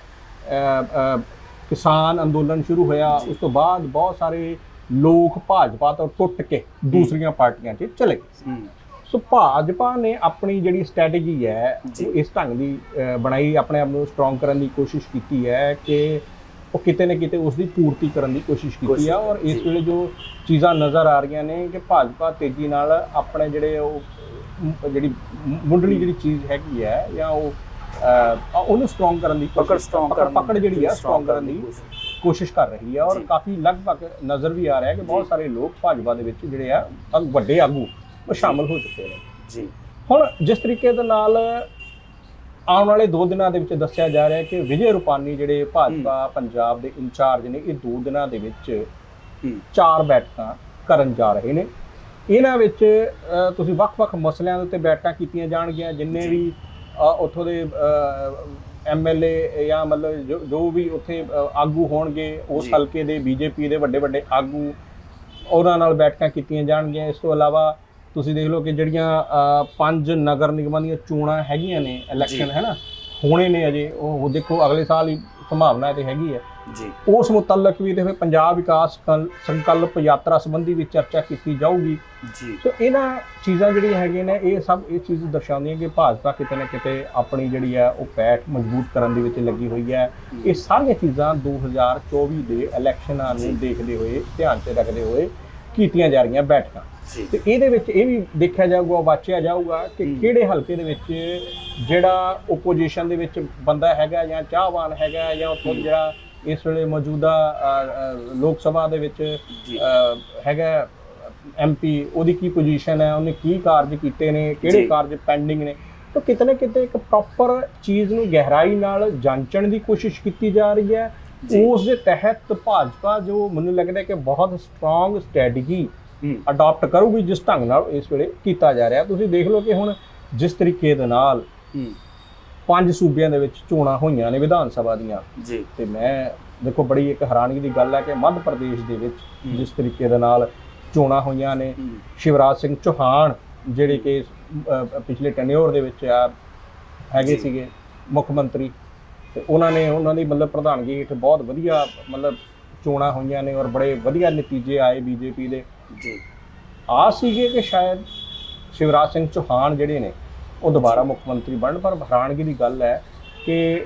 ਕਿਸਾਨ ਅੰਦੋਲਨ ਸ਼ੁਰੂ ਹੋਇਆ। ਉਸ ਤੋਂ ਬਾਅਦ ਬਹੁਤ ਸਾਰੇ ਲੋਕ ਭਾਜਪਾ ਤੋਂ ਟੁੱਟ ਕੇ ਦੂਸਰੀਆਂ ਪਾਰਟੀਆਂ 'ਚ ਚਲੇ ਗਏ ਸੋ ਭਾਜਪਾ ਨੇ ਆਪਣੀ ਜਿਹੜੀ ਸਟ੍ਰੈਟੇਜੀ ਹੈ। ਉਹ ਇਸ ਢੰਗ ਦੀ ਬਣਾਈ ਆਪਣੇ ਆਪ ਨੂੰ ਸਟਰੋਂਗ ਕਰਨ ਦੀ ਕੋਸ਼ਿਸ਼ ਕੀਤੀ ਹੈ ਕਿ ਉਹ ਕਿਤੇ ਨਾ ਕਿਤੇ ਉਸ ਦੀ ਪੂਰਤੀ ਕਰਨ ਦੀ ਕੋਸ਼ਿਸ਼ ਕੀਤੀ ਹੈ ਔਰ ਇਸ। ਵੇਲੇ ਜੋ ਚੀਜ਼ਾਂ ਨਜ਼ਰ ਆ ਰਹੀਆਂ ਨੇ ਕਿ ਭਾਜਪਾ ਤੇਜ਼ੀ ਨਾਲ ਆਪਣੇ ਜਿਹੜੇ ਉਹ ਜਿਹੜੀ ਮ- ਮੁੱਢਲੀ ਜਿਹੜੀ ਚੀਜ਼ ਹੈਗੀ ਹੈ ਜਾਂ ਉਹ ਉਹਨੂੰ ਸਟਰੋਂਗ ਕਰਨ ਦੀ
ਪਕੜ ਸਟਰੋਂਗ ਕਰਨ
ਪਕੜ ਜਿਹੜੀ
strong
ਸਟਰੋਂਗ ਕਰਨ ਦੀ
ਕੋਸ਼ਿਸ਼।
ਕਰ ਰਹੀ ਹੈ ਔਰ। ਕਾਫੀ ਲਗਭਗ ਨਜ਼ਰ ਵੀ ਆ ਰਿਹਾ ਕਿ ਬਹੁਤ। ਸਾਰੇ ਲੋਕ ਭਾਜਪਾ ਦੇ ਵਿੱਚ ਜਿਹੜੇ ਆ ਵੱਡੇ ਆਗੂ ਉਹ ਸ਼ਾਮਲ ਹੋ ਚੁੱਕੇ ਨੇ
ਜੀ
ਹੁਣ ਜਿਸ ਤਰੀਕੇ ਦੇ ਨਾਲ ਆਉਣ ਵਾਲੇ ਦੋ ਦਿਨਾਂ ਦੇ ਵਿੱਚ ਦੱਸਿਆ ਜਾ ਰਿਹਾ ਹੈ ਕਿ ਵਿਜੇ ਰੂਪਾਨੀ ਜਿਹੜੇ ਭਾਜਪਾ ਪੰਜਾਬ ਦੇ ਇੰਚਾਰਜ ਨੇ ਇਹ ਦੋ ਦਿਨਾਂ ਦੇ ਵਿੱਚ ਚਾਰ ਬੈਠਕਾਂ ਕਰਨ ਜਾ ਰਹੇ ਨੇ ਇਹਨਾਂ ਵਿੱਚ ਤੁਸੀਂ ਵੱਖ-ਵੱਖ ਮਸਲਿਆਂ ਦੇ ਉੱਤੇ ਬੈਠਕਾਂ ਕੀਤੀਆਂ ਜਾਣਗੀਆਂ ਜਿੰਨੇ। ਵੀ ਉੱਥੋਂ ਦੇ ਐਮਐਲਏ ਜਾਂ ਮਤਲਬ ਜੋ- ਵੀ ਉੱਥੇ ਆਗੂ ਹੋਣਗੇ ਉਸ। ਹਲਕੇ ਦੇ ਬੀਜੇਪੀ ਦੇ ਵੱਡੇ-ਵੱਡੇ ਆਗੂ ਉਹਨਾਂ ਨਾਲ ਬੈਠਕਾਂ ਕੀਤੀਆਂ ਜਾਣਗੀਆਂ ਇਸ ਤੋਂ ਇਲਾਵਾ ਤੁਸੀਂ ਦੇਖ ਲਓ ਕਿ ਜਿਹੜੀਆਂ ਪੰਜ ਨਗਰ ਨਿਗਮਾਂ ਦੀਆਂ ਚੋਣਾਂ ਹੈਗੀਆਂ ਨੇ ਇਲੈਕਸ਼ਨ। ਹੈ ਨਾ ਹੋਣੇ ਨੇ ਅਜੇ ਉਹ ਦੇਖੋ ਅਗਲੇ ਸਾਲ ਹੀ ਸੰਭਾਵਨਾ ਤੇ ਹੈਗੀ ਹੈ।
ਜੀ।
ਉਸ ਮੁਤਲਕ ਵੀ ਤੇ ਫਿਰ ਪੰਜਾਬ ਵਿਕਾਸ ਕਲ- ਸੰਕਲਪ ਯਾਤਰਾ ਸੰਬੰਧੀ ਵੀ ਚਰਚਾ ਕੀਤੀ ਜਾਊਗੀ।
ਜੀ।
ਸੋ ਇਹਨਾਂ ਚੀਜ਼ਾਂ ਜਿਹੜੀਆਂ ਹੈਗੀਆਂ ਨੇ ਇਹ ਸਭ ਇਹ ਚੀਜ਼ ਦਰਸਾਉਂਦੀਆਂ ਕਿ ਭਾਜਪਾ ਕਿਤੇ ਨਾ ਕਿਤੇ ਆਪਣੀ ਜਿਹੜੀ ਹੈ ਉਹ ਪੈਠ ਮਜ਼ਬੂਤ ਕਰਨ ਦੇ ਵਿੱਚ ਲੱਗੀ ਹੋਈ ਹੈ। ਇਹ ਸਾਰੀਆਂ ਚੀਜ਼ਾਂ 2024 ਦੇ ਇਲੈਕਸ਼ਨਾਂ। ਨੂੰ ਦੇਖਦੇ ਹੋਏ ਧਿਆਨ 'ਚ ਰੱਖਦੇ ਹੋਏ ਕੀਤੀਆਂ ਜਾ ਰਹੀਆਂ ਬੈਠਕਾਂ ਤੇ ਇਹਦੇ ਵਿੱਚ ਇਹ ਵੀ ਦੇਖਿਆ ਜਾਊਗਾ ਵਾਚਿਆ ਜਾਊਗਾ ਕਿ। ਕਿਹੜੇ ਹਲਕੇ ਦੇ ਵਿੱਚ ਜਿਹੜਾ ਓਪੋਜੀਸ਼ਨ ਦੇ ਵਿੱਚ ਬੰਦਾ ਹੈਗਾ ਜਾਂ ਚਾਹਵਾਨ ਹੈਗਾ ਜਾਂ ਉੱਥੋਂ
ਹੂੰ।
ਜਿਹੜਾ ਇਸ ਵੇਲੇ ਮੌਜੂਦਾ ਲੋਕ ਸਭਾ ਦੇ ਵਿੱਚ ਹੈਗਾ ਐਮਪੀ ਉਹਦੀ ਕੀ ਪੋਜੀਸ਼ਨ ਹੈ ਉਹਨੇ ਕੀ ਕਾਰਜ ਕੀਤੇ ਨੇ ਕਿਹੜੇ। ਕਾਰਜ ਪੈਂਡਿੰਗ ਨੇ ਤਾਂ ਕਿਤੇ ਨਾ ਕਿਤੇ ਇੱਕ ਪ੍ਰੋਪਰ ਚੀਜ਼ ਨੂੰ ਗਹਿਰਾਈ ਨਾਲ ਜਾਂਚਣ ਦੀ ਕੋਸ਼ਿਸ਼ ਕੀਤੀ ਜਾ ਰਹੀ ਹੈ। ਉਸ ਦੇ ਤਹਿਤ ਭਾਜਪਾ ਜੋ ਮੈਨੂੰ ਲੱਗਦਾ ਕਿ ਬਹੁਤ ਸਟਰੋਂਗ ਸਟ੍ਰੈਟਜੀ ਅਡਾਪਟ ਕਰੂਗੀ ਜਿਸ ਢੰਗ ਨਾਲ ਇਸ ਵੇਲੇ ਕੀਤਾ ਜਾ ਰਿਹਾ। ਤੁਸੀਂ ਦੇਖ ਲਓ ਕਿ ਹੁਣ ਜਿਸ ਤਰੀਕੇ ਦੇ ਨਾਲ ਪੰਜ ਸੂਬਿਆਂ ਦੇ ਵਿੱਚ ਚੋਣਾਂ ਹੋਈਆਂ ਨੇ ਵਿਧਾਨ ਸਭਾ ਦੀਆਂ।
ਜੀ।
ਤੇ ਮੈਂ ਦੇਖੋ ਬੜੀ ਇੱਕ ਹੈਰਾਨਗੀ ਦੀ ਗੱਲ ਹੈ ਕਿ ਮੱਧ ਪ੍ਰਦੇਸ਼ ਦੇ ਵਿੱਚ। ਜਿਸ ਤਰੀਕੇ ਦੇ ਨਾਲ ਚੋਣਾਂ ਹੋਈਆਂ ਨੇ ਸ਼ਿਵਰਾਜ ਸਿੰਘ ਚੌਹਾਨ ਜਿਹੜੇ ਕਿ ਪਿਛਲੇ ਟੈਨਿਓਰ ਦੇ ਵਿੱਚ ਆ ਹੈਗੇ। ਸੀਗੇ ਮੁੱਖ ਮੰਤਰੀ। ਤੇ ਉਹਨਾਂ ਨੇ ਉਹਨਾਂ ਦੀ ਮਤਲਬ ਪ੍ਰਧਾਨਗੀ ਹੇਠ ਬਹੁਤ ਵਧੀਆ ਮਤਲਬ ਚੋਣਾਂ ਹੋਈਆਂ ਨੇ ਔਰ ਬੜੇ ਵਧੀਆ ਨਤੀਜੇ ਆਏ ਬੀਜੇਪੀ ਦੇ
ਜੀ
ਆਸ ਸੀਗੇ ਕਿ ਸ਼ਾਇਦ ਸ਼ਿਵਰਾਜ ਸਿੰਘ ਚੌਹਾਨ ਜਿਹੜੇ ਨੇ ਉਹ ਦੁਬਾਰਾ ਮੁੱਖ ਮੰਤਰੀ ਬਣਨ ਪਰ ਹੈਰਾਨਗੀ ਦੀ ਗੱਲ ਹੈ ਕਿ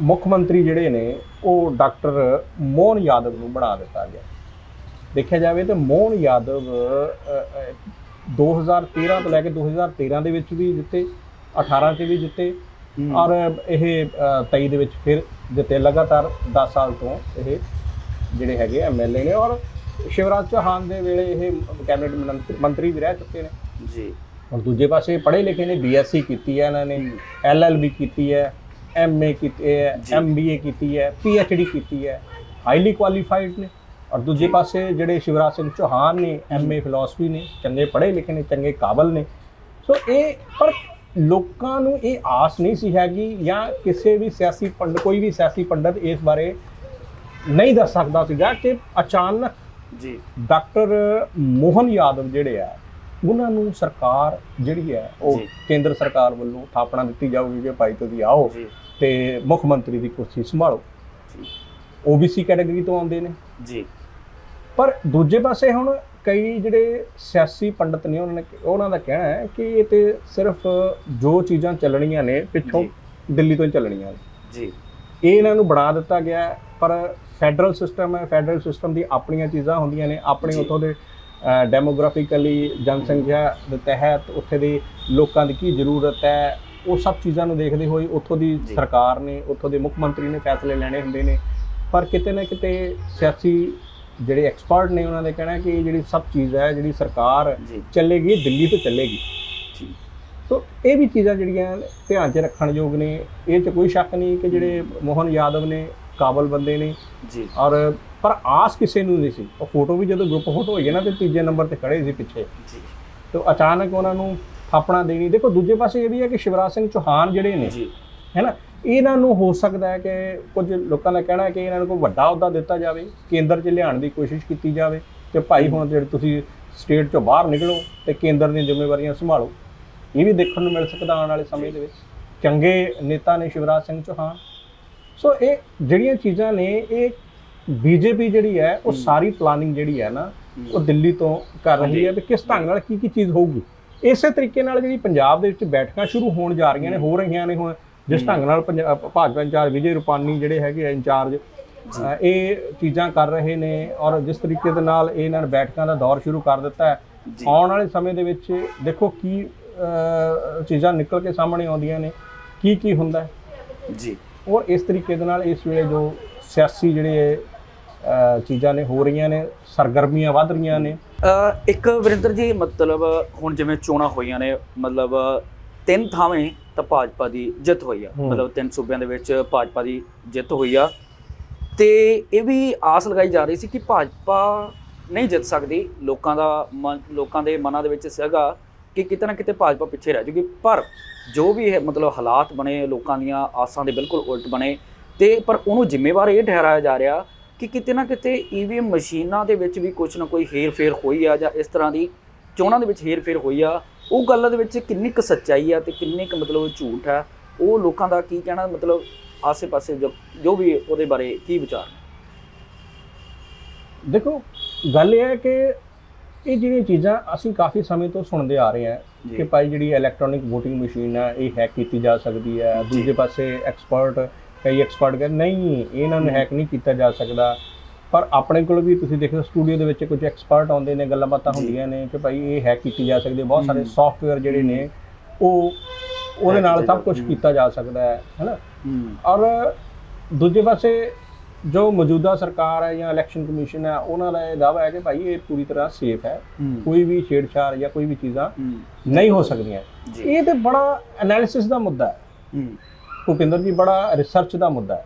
ਮੁੱਖ ਮੰਤਰੀ ਜਿਹੜੇ ਨੇ ਉਹ ਡਾਕਟਰ ਮੋਹਨ ਯਾਦਵ ਨੂੰ ਬਣਾ ਦਿੱਤਾ ਗਿਆ ਦੇਖਿਆ ਜਾਵੇ ਤਾਂ ਮੋਹਨ ਯਾਦਵ ਅ, ਅ, 2013 ਤੋਂ ਲੈ ਕੇ 2013 ਦੇ ਵਿੱਚ ਵੀ ਜਿੱਤੇ 18 'ਚ ਵੀ ਜਿੱਤੇ। ਔਰ ਇਹ ਅ, 23 ਦੇ ਵਿੱਚ ਫਿਰ ਜਿੱਤੇ ਲਗਾਤਾਰ 10 ਸਾਲ ਤੋਂ ਇਹ ਜਿਹੜੇ ਹੈਗੇ ਐਮਐਲਏ ਨੇ ਔਰ ਸ਼ਿਵਰਾਜ ਚੌਹਾਨ ਦੇ ਵੇਲੇ ਇਹ ਕੈਬਨਿਟ ਮੰਤਰੀ- ਵੀ ਰਹਿ ਚੁੱਕੇ ਨੇ।
ਜੀ।
ਔਰ ਦੂਜੇ ਪਾਸੇ ਪੜ੍ਹੇ ਲਿਖੇ ਨੇ ਬੀਐਸਸੀ ਕੀਤੀ ਹੈ ਇਹਨਾਂ ਨੇ ਐਲਐਲਬੀ ਕੀਤੀ ਹੈ ਐਮਏ ਕੀਤੀ ਹੈ। ਐਮਬੀਏ ਕੀਤੀ ਹੈ ਪੀਐਚਡੀ ਕੀਤੀ ਹੈ ਹਾਈਲੀ ਕੁਆਲੀਫਾਈਡ ਨੇ। ਔਰ ਦੂਜੇ ਪਾਸੇ ਜਿਹੜੇ ਸ਼ਿਵਰਾਜ ਸਿੰਘ ਚੌਹਾਨ ਨੇ ਐਮਏ ਫਿਲਾਸਫੀ ਨੇ ਚੰਗੇ ਪੜ੍ਹੇ ਲਿਖੇ ਨੇ ਚੰਗੇ ਕਾਬਲ ਨੇ। ਸੋ ਇਹ ਪਰ ਲੋਕਾਂ ਨੂੰ ਇਹ ਆਸ ਨਹੀਂ ਸੀ ਹੈਗੀ ਜਾਂ ਕਿਸੇ ਵੀ ਸਿਆਸੀ ਪੰਡ ਕੋਈ ਵੀ ਸਿਆਸੀ ਪੰਡਤ ਇਸ ਬਾਰੇ ਨਹੀਂ ਦੱਸ ਸਕਦਾ ਸੀਗਾ ਕਿ ਅਚਾਨਕ
ਜੀ।
ਡਾਕਟਰ ਮੋਹਨ ਯਾਦਵ ਜਿਹੜੇ ਆ ਉਹਨਾਂ ਨੂੰ ਸਰਕਾਰ ਜਿਹੜੀ ਹੈ ਉਹ। ਕੇਂਦਰ ਸਰਕਾਰ ਵੱਲੋਂ ਥਾਪਣਾ ਦਿੱਤੀ ਜਾਊਗੀ ਕਿ ਭਾਈ ਤੁਸੀਂ ਆਓ ਤੇ ਮੁੱਖ ਮੰਤਰੀ ਦੀ ਕੁਰਸੀ ਸੰਭਾਲੋ। ਓਬੀਸੀ ਕੈਟਾਗਰੀ ਤੋਂ ਆਉਂਦੇ ਨੇ।
ਜੀ।
ਪਰ ਦੂਜੇ ਪਾਸੇ ਹੁਣ ਕਈ ਜਿਹੜੇ ਸਿਆਸੀ ਪੰਡਤ ਨੇ ਉਹਨਾਂ ਨੇ ਉਹਨਾਂ ਦਾ ਕਹਿਣਾ ਹੈ ਕਿ ਇਹ ਤੇ ਸਿਰਫ ਜੋ ਚੀਜ਼ਾਂ ਚੱਲਣੀਆਂ ਨੇ ਪਿੱਛੋਂ। ਦਿੱਲੀ ਤੋਂ ਹੀ ਚੱਲਣੀਆਂ ਨੇ
ਜੀ
ਇਹ ਇਹਨਾਂ ਨੂੰ ਬਣਾ ਦਿੱਤਾ ਗਿਆ ਪਰ ਫੈਡਰਲ ਸਿਸਟਮ ਹੈ ਫੈਡਰਲ ਸਿਸਟਮ ਦੀ ਆਪਣੀਆਂ ਚੀਜ਼ਾਂ ਹੁੰਦੀਆਂ ਨੇ ਆਪਣੇ। ਉੱਥੋਂ ਦੇ ਡੈਮੋਗ੍ਰਾਫਿਕਲੀ ਜਨਸੰਖਿਆ ਦੇ ਤਹਿਤ ਉੱਥੇ ਦੇ ਲੋਕਾਂ ਦੀ ਕੀ ਜ਼ਰੂਰਤ ਹੈ ਉਹ ਸਭ ਚੀਜ਼ਾਂ ਨੂੰ ਦੇਖਦੇ ਹੋਏ ਉੱਥੋਂ ਦੀ। ਸਰਕਾਰ ਨੇ ਉੱਥੋਂ ਦੇ ਮੁੱਖ ਮੰਤਰੀ ਨੇ ਫੈਸਲੇ ਲੈਣੇ ਹੁੰਦੇ ਨੇ ਪਰ ਕਿਤੇ ਨਾ ਕਿਤੇ ਸਿਆਸੀ ਜਿਹੜੇ ਐਕਸਪਰਟ ਨੇ ਉਹਨਾਂ ਦੇ ਕਹਿਣਾ ਕਿ ਜਿਹੜੀ ਸਭ ਚੀਜ਼ ਹੈ ਜਿਹੜੀ ਸਰਕਾਰ ਚੱਲੇਗੀ ਦਿੱਲੀ ਤੋਂ ਚੱਲੇਗੀ। ਸੋ ਇਹ ਵੀ ਚੀਜ਼ਾਂ ਜਿਹੜੀਆਂ ਧਿਆਨ 'ਚ ਰੱਖਣ ਯੋਗ ਨੇ। ਇਹ 'ਚ ਕੋਈ ਸ਼ੱਕ ਨਹੀਂ ਕਿ ਜਿਹੜੇ ਮੋਹਨ ਯਾਦਵ ਨੇ ਕਾਬਲ ਬੰਦੇ ਨੇ।
ਜੀ।
ਔਰ ਪਰ ਆਸ ਕਿਸੇ ਨੂੰ ਨਹੀਂ ਸੀ। ਉਹ ਫੋਟੋ ਵੀ ਜਦੋਂ ਗਰੁੱਪ ਫੋਟੋ ਹੋਈ ਹੈ ਨਾ ਤੇ ਤੀਜੇ ਨੰਬਰ ਤੇ ਖੜੇ ਸੀ ਪਿੱਛੇ।
ਜੀ।
ਤੇ ਅਚਾਨਕ ਉਹਨਾਂ ਨੂੰ ਥਾਪਣਾ ਦੇਣੀ। ਦੇਖੋ ਦੂਜੇ ਪਾਸੇ ਇਹ ਵੀ ਹੈ ਕਿ ਸ਼ਿਵਰਾਜ ਸਿੰਘ ਚੌਹਾਨ ਜਿਹੜੇ ਨੇ
ਜੀ।
ਹੈਨਾ ਇਹਨਾਂ ਨੂੰ ਹੋ ਸਕਦਾ ਹੈ ਕਿ ਕੁਝ ਲੋਕਾਂ ਦਾ ਕਹਿਣਾ ਹੈ ਕਿ ਇਹਨਾਂ ਨੂੰ ਕੋਈ ਵੱਡਾ ਅਹੁਦਾ ਦਿੱਤਾ ਜਾਵੇ ਕੇਂਦਰ 'ਚ ਲਿਆਉਣ ਦੀ ਕੋਸ਼ਿਸ਼ ਕੀਤੀ ਜਾਵੇ ਕਿ ਭਾਈ ਹੁਣ ਜਿਹੜੇ ਤੁਸੀਂ ਸਟੇਟ 'ਚੋਂ ਬਾਹਰ ਨਿਕਲੋ ਤੇ ਕੇਂਦਰ ਦੀਆਂ ਜ਼ਿੰਮੇਵਾਰੀਆਂ ਸੰਭਾਲੋ। ਇਹ ਵੀ ਦੇਖਣ ਨੂੰ ਮਿਲ ਸਕਦਾ ਆਉਣ ਵਾਲੇ ਸਮੇਂ ਦੇ ਵਿੱਚ। ਚੰਗੇ ਨੇਤਾ ਨੇ ਸ਼ਿਵਰਾਜ ਸਿੰਘ ਚੌਹਾਨ। ਸੋ ਇਹ ਜਿਹੜੀਆਂ ਚੀਜ਼ਾਂ ਨੇ ਇਹ ਬੀਜੇਪੀ ਜਿਹੜੀ ਹੈ ਉਹ ਸਾਰੀ ਪਲਾਨਿੰਗ ਜਿਹੜੀ ਹੈ ਨਾ ਉਹ ਦਿੱਲੀ ਤੋਂ ਕਰ ਰਹੀ ਹੈ ਵੀ ਕਿਸ ਢੰਗ ਨਾਲ ਕੀ ਕੀ ਚੀਜ਼ ਹੋਊਗੀ। ਇਸੇ ਤਰੀਕੇ ਨਾਲ ਜਿਹੜੀ ਪੰਜਾਬ ਦੇ ਵਿੱਚ ਬੈਠਕਾਂ ਸ਼ੁਰੂ ਹੋਣ ਜਾ ਰਹੀਆਂ ਨੇ ਹੋ ਰਹੀਆਂ ਨੇ ਹੁਣ ਜਿਸ ਢੰਗ ਨਾਲ ਭਾਜਪਾ ਇੰਚਾਰਜ ਵਿਜੇ ਰੂਪਾਨੀ ਜਿਹੜੇ ਹੈਗੇ ਆ ਇੰਚਾਰਜ ਇਹ ਚੀਜ਼ਾਂ ਕਰ ਰਹੇ ਨੇ ਔਰ ਜਿਸ ਤਰੀਕੇ ਦੇ ਨਾਲ ਇਹ ਇਹਨਾਂ ਨੇ ਬੈਠਕਾਂ ਦਾ ਦੌਰ ਸ਼ੁਰੂ ਕਰ ਦਿੱਤਾ ਹੈ। ਆਉਣ ਵਾਲੇ ਸਮੇਂ ਦੇ ਵਿੱਚ ਦੇਖੋ ਕੀ ਚੀਜ਼ਾਂ ਨਿਕਲ ਕੇ ਸਾਹਮਣੇ ਆਉਂਦੀਆਂ ਨੇ ਕੀ ਕੀ ਹੁੰਦਾ
ਜੀ।
ਔਰ ਇਸ ਤਰੀਕੇ ਦੇ ਨਾਲ ਇਸ ਵੇਲੇ ਜੋ ਸਿਆਸੀ ਜਿਹੜੇ ਚੀਜ਼ਾਂ ਨੇ ਹੋ ਰਹੀਆਂ ਨੇ ਸਰਗਰਮੀਆਂ ਵੱਧ ਰਹੀਆਂ ਨੇ।
ਇੱਕ ਵਰਿੰਦਰ ਜੀ ਮਤਲਬ ਹੁਣ ਜਿਵੇਂ ਚੋਣਾਂ ਹੋਈਆਂ ਨੇ ਮਤਲਬ ਤਿੰਨ ਥਾਵੇਂ ਤਾਂ ਭਾਜਪਾ ਦੀ ਜਿੱਤ ਹੋਈ ਆ। ਮਤਲਬ ਤਿੰਨ ਸੂਬਿਆਂ ਦੇ ਵਿੱਚ ਭਾਜਪਾ ਦੀ ਜਿੱਤ ਹੋਈ ਆ। ਤੇ ਇਹ ਵੀ ਆਸ ਲਗਾਈ ਜਾ ਰਹੀ ਸੀ ਕਿ ਭਾਜਪਾ ਨਹੀਂ ਜਿੱਤ ਸਕਦੀ। ਲੋਕਾਂ ਦਾ ਲੋਕਾਂ ਦੇ ਮਨਾਂ ਦੇ ਵਿੱਚ ਸੀਗਾ ਕਿ ਕਿਤੇ ਨਾ ਕਿਤੇ ਭਾਜਪਾ ਪਿੱਛੇ ਰਹਿ ਜੂਗੀ। ਪਰ ਜੋ ਵੀ ਇਹ ਮਤਲਬ ਹਾਲਾਤ ਬਣੇ ਲੋਕਾਂ ਦੀਆਂ ਆਸਾਂ ਦੇ ਬਿਲਕੁਲ ਉਲਟ ਬਣੇ ਤੇ ਪਰ ਉਹਨੂੰ ਜ਼ਿੰਮੇਵਾਰ ਇਹ ਠਹਿਰਾਇਆ ਜਾ ਰਿਹਾ ਕਿ ਕਿਤੇ ਨਾ ਕਿਤੇ ਈਵੀਐਮ ਮਸ਼ੀਨਾਂ ਦੇ ਵਿੱਚ ਵੀ ਕੁਝ ਨਾ ਕੋਈ ਹੇਰ-ਫੇਰ ਹੋਈ ਆ ਜਾਂ ਇਸ ਤਰ੍ਹਾਂ ਦੀ ਚੋਣਾਂ ਦੇ ਵਿੱਚ ਹੇਰ-ਫੇਰ ਹੋਈ ਆ। ਉਹ ਗੱਲ ਦੇ ਵਿੱਚ ਕਿੰਨੀ ਕੁ ਸੱਚਾਈ ਆ ਤੇ ਕਿੰਨੀ ਕੁ ਮਤਲਬ ਝੂਠ ਆ ਉਹ ਲੋਕਾਂ ਦਾ ਕੀ ਕਹਿਣਾ ਮਤਲਬ ਆਸੇ-ਪਾਸੇ ਜੋ ਜੋ ਵੀ ਉਹਦੇ ਬਾਰੇ ਕੀ ਵਿਚਾਰ
ਦੇਖੋ ਗੱਲ ਇਹ ਹੈ ਕਿ ਇਹ ਜਿਹੜੀਆਂ ਚੀਜ਼ਾਂ ਅਸੀਂ ਕਾਫੀ ਸਮੇਂ ਤੋਂ ਸੁਣਦੇ ਆ ਰਹੇ ਹਾਂ। ਕਿ ਭਾਈ ਜਿਹੜੀ ਇਲੈਕਟ੍ਰੋਨਿਕ VOTING ਮਸ਼ੀਨ ਹੈ ਇਹ ਹੈਕ ਕੀਤੀ ਜਾ ਸਕਦੀ ਹੈ। ਦੂਜੇ ਪਾਸੇ ਐਕਸਪਰਟ ਕਈ ਐਕਸਪਰਟ ਕਹਿੰਦੇ ਨਹੀਂ ਇਹਨਾਂ ਨੂੰ। ਹੈਕ ਨਹੀਂ ਕੀਤਾ ਜਾ ਸਕਦਾ ਪਰ ਆਪਣੇ ਕੋਲ ਵੀ ਤੁਸੀਂ ਦੇਖੋ ਸਟੂਡੀਓ ਦੇ ਵਿੱਚ ਕੁਝ ਐਕਸਪਰਟ ਆਉਂਦੇ ਨੇ ਗੱਲਾਂ ਬਾਤਾਂ। ਹੁੰਦੀਆਂ ਨੇ ਕਿ ਭਾਈ ਇਹ ਹੈਕ ਕੀਤੀ ਜਾ ਸਕਦੀ ਹੈ। ਬਹੁਤ ਸਾਰੇ। ਸੌਫਟਵੇਅਰ ਜਿਹੜੇ ਨੇ ਉਹ ਉਹਦੇ ਨਾਲ ਸਭ ਕੁਝ ਕੀਤਾ ਜਾ ਸਕਦਾ ਹੈ ਹੈਨਾ? ਔਰ ਦੂਜੇ ਪਾਸੇ ਜੋ ਮੌਜੂਦਾ ਸਰਕਾਰ ਹੈ ਜਾਂ ਇਲੈਕਸ਼ਨ ਕਮਿਸ਼ਨ ਹੈ ਉਹਨਾਂ ਦਾ ਇਹ ਦਾਅਵਾ ਹੈ ਕਿ ਭਾਈ ਇਹ ਪੂਰੀ ਤਰ੍ਹਾਂ ਸੇਫ ਹੈ। ਕੋਈ ਵੀ ਛੇੜਛਾੜ ਜਾਂ ਕੋਈ ਵੀ ਚੀਜ਼ਾਂ ਨਹੀਂ ਹੋ ਸਕਦੀਆਂ। ਇਹ ਤੇ ਬੜਾ ਐਨਾਲਿਸਿਸ ਦਾ ਮੁੱਦਾ ਹੈ।
ਹੂੰ।
ਭੁਪਿੰਦਰ ਜੀ ਬੜਾ ਰਿਸਰਚ ਦਾ ਮੁੱਦਾ ਹੈ।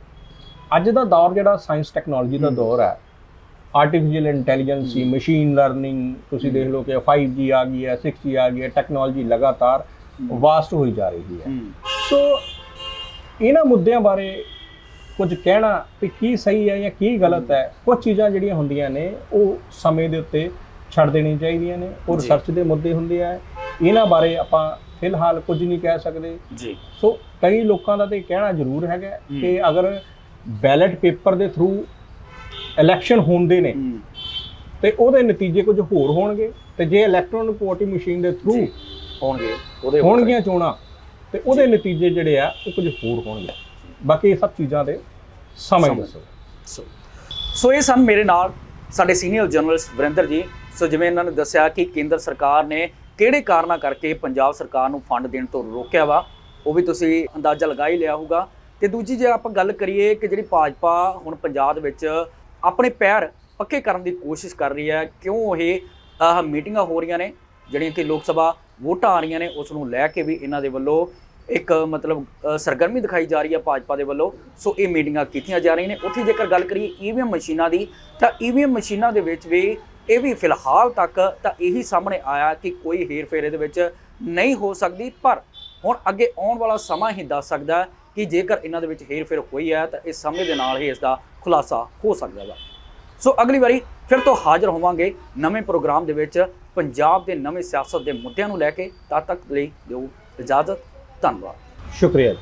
ਅੱਜ ਦਾ ਦੌਰ ਜਿਹੜਾ ਸਾਇੰਸ ਟੈਕਨੋਲੋਜੀ ਦਾ। ਦੌਰ ਹੈ ਆਰਟੀਫੀਸ਼ੀਅਲ ਇੰਟੈਲੀਜੈਂਸੀ
ਹਮ।
ਮਸ਼ੀਨ ਲਰਨਿੰਗ ਤੁਸੀਂ ਦੇਖ ਲਓ ਕਿ 5G ਆ ਗਈ ਹੈ 6G ਆ ਗਈ ਹੈ ਟੈਕਨੋਲੋਜੀ ਲਗਾਤਾਰ ਵਾਸਟ ਹੋਈ ਜਾ ਰਹੀ ਹੈ ਸੋ ਇਹਨਾਂ ਮੁੱਦਿਆਂ ਬਾਰੇ ਕੁਝ ਕਹਿਣਾ ਕਿ ਕੀ ਸਹੀ ਹੈ ਜਾਂ ਕੀ ਗਲਤ ਹੈ ਕੁਝ ਚੀਜ਼ਾਂ ਜਿਹੜੀਆਂ ਹੁੰਦੀਆਂ ਨੇ ਉਹ ਸਮੇਂ ਦੇ ਉੱਤੇ ਛੱਡ ਦੇਣੀਆਂ ਚਾਹੀਦੀਆਂ ਨੇ ਉਹ। ਰਿਸਰਚ ਦੇ ਮੁੱਦੇ ਹੁੰਦੇ ਆ ਇਹਨਾਂ ਬਾਰੇ ਆਪਾਂ ਫਿਲਹਾਲ ਕੁਝ ਨਹੀਂ ਕਹਿ ਸਕਦੇ
ਜੀ
ਸੋ ਕਈ ਲੋਕਾਂ ਦਾ ਤੇ ਕਹਿਣਾ ਜ਼ਰੂਰ ਹੈਗਾ। ਕਿ ਅਗਰ ਬੈਲਟ ਪੇਪਰ ਦੇ ਥਰੂ ਇਲੈਕਸ਼ਨ ਹੁੰਦੇ ਨੇ। ਤੇ ਉਹਦੇ ਨਤੀਜੇ ਕੁਝ ਹੋਰ ਹੋਣਗੇ ਤੇ ਜੇ ਇਲੈਕਟ੍ਰੋਨਿਕ ਵੋਟਿੰਗ ਮਸ਼ੀਨ ਦੇ ਥਰੂ।
ਹੋਣਗੇ ਉਹਦੇ
ਹੋਣਗੀਆਂ ਚੋਣਾਂ ਤੇ ਉਹਦੇ ਨਤੀਜੇ ਜਿਹੜੇ ਆ ਉਹ ਕੁਝ ਹੋਰ ਹੋਣਗੇ। ਬਾਕੀ ਇਹ ਸਭ ਚੀਜ਼ਾਂ ਦੇ ਸਮਝ। ਦੱਸੋ।
ਸੋ ਸੋ ਇਹ ਸਨ ਮੇਰੇ ਨਾਲ ਸਾਡੇ ਸੀਨੀਅਰ ਜਰਨਲਿਸਟ ਵਰਿੰਦਰ ਜੀ। ਸੋ ਜਿਵੇਂ ਇਹਨਾਂ ਨੇ ਦੱਸਿਆ ਕਿ ਕੇਂਦਰ ਸਰਕਾਰ ਨੇ ਕਿਹੜੇ ਕਾਰਨਾਂ ਕਰਕੇ ਪੰਜਾਬ ਸਰਕਾਰ ਨੂੰ ਫੰਡ ਦੇਣ ਤੋਂ ਰੋਕਿਆ ਵਾ ਉਹ ਵੀ ਤੁਸੀਂ ਅੰਦਾਜ਼ਾ ਲਗਾ ਹੀ ਲਿਆ ਹੋਊਗਾ। ਤੇ ਦੂਜੀ ਜੇ ਆਪਾਂ ਗੱਲ ਕਰੀਏ ਕਿ ਜਿਹੜੀ ਭਾਜਪਾ ਹੁਣ ਪੰਜਾਬ ਵਿੱਚ ਆਪਣੇ ਪੈਰ ਪੱਕੇ ਕਰਨ ਦੀ ਕੋਸ਼ਿਸ਼ ਕਰ ਰਹੀ ਹੈ, ਕਿਉਂ ਇਹ ਮੀਟਿੰਗਾਂ ਹੋ ਰਹੀਆਂ ਨੇ, ਜਿਹੜੀਆਂ ਕਿ ਲੋਕ ਸਭਾ ਵੋਟਾਂ ਆ ਰਹੀਆਂ ਨੇ, ਉਸ ਨੂੰ ਲੈ ਕੇ ਵੀ ਇਹਨਾਂ ਦੇ ਵੱਲੋਂ ਇੱਕ ਮਤਲਬ ਸਰਗਰਮੀ ਦਿਖਾਈ ਜਾ ਰਹੀ ਹੈ ਭਾਜਪਾ ਦੇ ਵੱਲੋਂ। ਸੋ ਇਹ ਮੀਟਿੰਗਾਂ ਕੀਤੀਆਂ ਜਾ ਰਹੀਆਂ ਨੇ। ਉੱਥੇ ਜੇਕਰ ਗੱਲ ਕਰੀਏ ਈਵੀਐਮ ਮਸ਼ੀਨਾਂ ਦੀ, ਤਾਂ ਈਵੀਐਮ ਮਸ਼ੀਨਾਂ ਦੇ ਵਿੱਚ ਵੀ ਇਹ ਵੀ ਫਿਲਹਾਲ ਤੱਕ ਤਾਂ ਇਹੀ ਸਾਹਮਣੇ ਆਇਆ ਕਿ ਕੋਈ ਹੇਰ-ਫੇਰ ਇਹਦੇ ਵਿੱਚ ਨਹੀਂ ਹੋ ਸਕਦੀ। ਪਰ ਹੁਣ ਅੱਗੇ ਆਉਣ ਵਾਲਾ ਸਮਾਂ ਹੀ ਦੱਸ ਸਕਦਾ ਕਿ ਜੇਕਰ ਇਹਨਾਂ ਦੇ ਵਿੱਚ ਹੇਰ-ਫੇਰ ਹੋਈ ਹੈ ਤਾਂ ਇਸ ਸਮੇਂ ਦੇ ਨਾਲ ਹੀ ਇਸ ਦਾ ਖੁਲਾਸਾ ਹੋ ਸਕਦਾ ਹੈ ਸੋ ਅਗਲੀ ਵਾਰੀ ਫਿਰ ਤੋਂ ਹਾਜ਼ਰ ਹੋਵਾਂਗੇ ਨਵੇਂ ਪ੍ਰੋਗਰਾਮ ਦੇ ਵਿੱਚ ਪੰਜਾਬ ਦੇ ਨਵੇਂ ਸਿਆਸਤ ਦੇ ਮੁੱਦਿਆਂ ਨੂੰ ਲੈ ਕੇ। ਤਦ ਤੱਕ ਲਈ ਦਿਓ ਇਜਾਜ਼ਤ। ਧੰਨਵਾਦ।
ਸ਼ੁਕਰੀਆ ਜੀ।